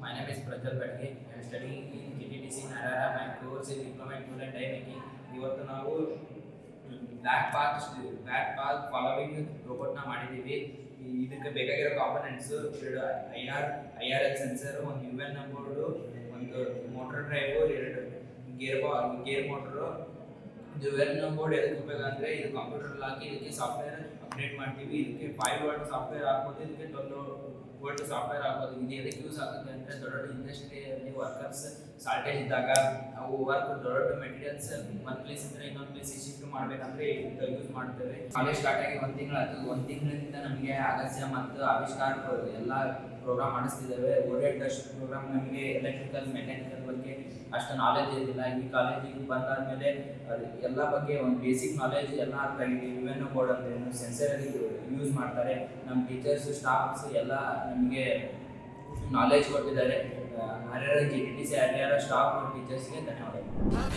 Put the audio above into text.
My name is Prajal Badge. I am studying in KTTC Narara. My course is Diploma in Tool and. ಇವತ್ತು ನಾವು black path black path following ರೋಬೋಟ್ನ ಮಾಡಿದ್ದೀವಿ ಇದಕ್ಕೆ ಬೇಕಾಗಿರೋ components ಎರಡು I R I R L sensor ಒಂದು U N board ಒಂದು motor drive ಎರಡು gear ಬಾ ಗೇರ್ ಮೋಟ್ರು ವೆಲ್ ಬೋರ್ಡ್ ಎದಕ್ಕೆ ಉಪಯೋಗ ಇದು ಕಂಪ್ಯೂಟರ್ ಹಾಕಿ ಇದಕ್ಕೆ ಸಾಫ್ಟ್ವೇರ್ ಅಪ್ಡೇಟ್ ಮಾಡ್ತೀವಿ ಇದಕ್ಕೆ ಫೈವ್ ಸಾಫ್ಟ್ವೇರ್ ಹಾಕ್ಬೋದು ಇದಕ್ಕೆ ಟ್ವೆಲ್ ವರ್ಡ್ ಸಾಫ್ಟ್ವೇರ್ ಆಗ್ಬೋದು ಇದು ಎದಕ್ಕೆ ಯೂಸ್ ಆಗುತ್ತೆ ಅಂದರೆ ದೊಡ್ಡ ಇಂಡಸ್ಟ್ರಿಯಲ್ಲಿ ವರ್ಕರ್ಸ್ ಶಾರ್ಟೇಜ್ ಇದ್ದಾಗ ಅವು ವರ್ಕ್ ದೊಡ್ಡ ಮೆಟೀರಿಯಲ್ಸ್ ಒಂದು ಪ್ಲೇಸ್ ಇದ್ರೆ ಇನ್ನೊಂದು ಪ್ಲೇಸ್ ಮಾಡಬೇಕಂದ್ರೆ ಯೂಸ್ ಮಾಡ್ತೇವೆ. ಕಾಲೇಜ್ ಸ್ಟಾರ್ಟ್ ಆಗಿ ಒಂದು ತಿಂಗಳಾಯ್ತು ಒಂದು ತಿಂಗಳಿಂದ ನಮಗೆ ಅಗಸ್ಯ ಮತ್ತು ಆವಿಷ್ಕಾರ ಎಲ್ಲ ಪ್ರೋಗ್ರಾಮ್ ಮಾಡಿಸ್ತಿದ್ದೇವೆ. ಓರಿಯೆಂಟೇಷನ್ ಪ್ರೋಗ್ರಾಮ್ ನಮಗೆ ಎಲೆಕ್ಟ್ರಿಕಲ್ ಮೆಕ್ಯಾನಿಕಲ್ ಬಗ್ಗೆ ಅಷ್ಟು ನಾಲೆಜ್ ಇರಲಿಲ್ಲ. ಈ ಕಾಲೇಜಿಗೆ ಬಂದಾದ್ಮೇಲೆ ಎಲ್ಲ ಬಗ್ಗೆ ಒಂದು ಬೇಸಿಕ್ ನಾಲೆಜ್ ಎಲ್ಲ ಅರ್ಥ ಆಗಿದೆ. U N board sensor use ಮಾಡ್ತಾರೆ. ನಮ್ಮ ಟೀಚರ್ಸ್ ಸ್ಟಾಫ್ಸ್ ಎಲ್ಲ ನಮಗೆ ನಾಲೆಜ್ ಕೊಟ್ಟಿದ್ದಾರೆ. Harihara G T T C Harihara staff ಟೀಚರ್ಸ್ಗೆ ಧನ್ಯವಾದಗಳು.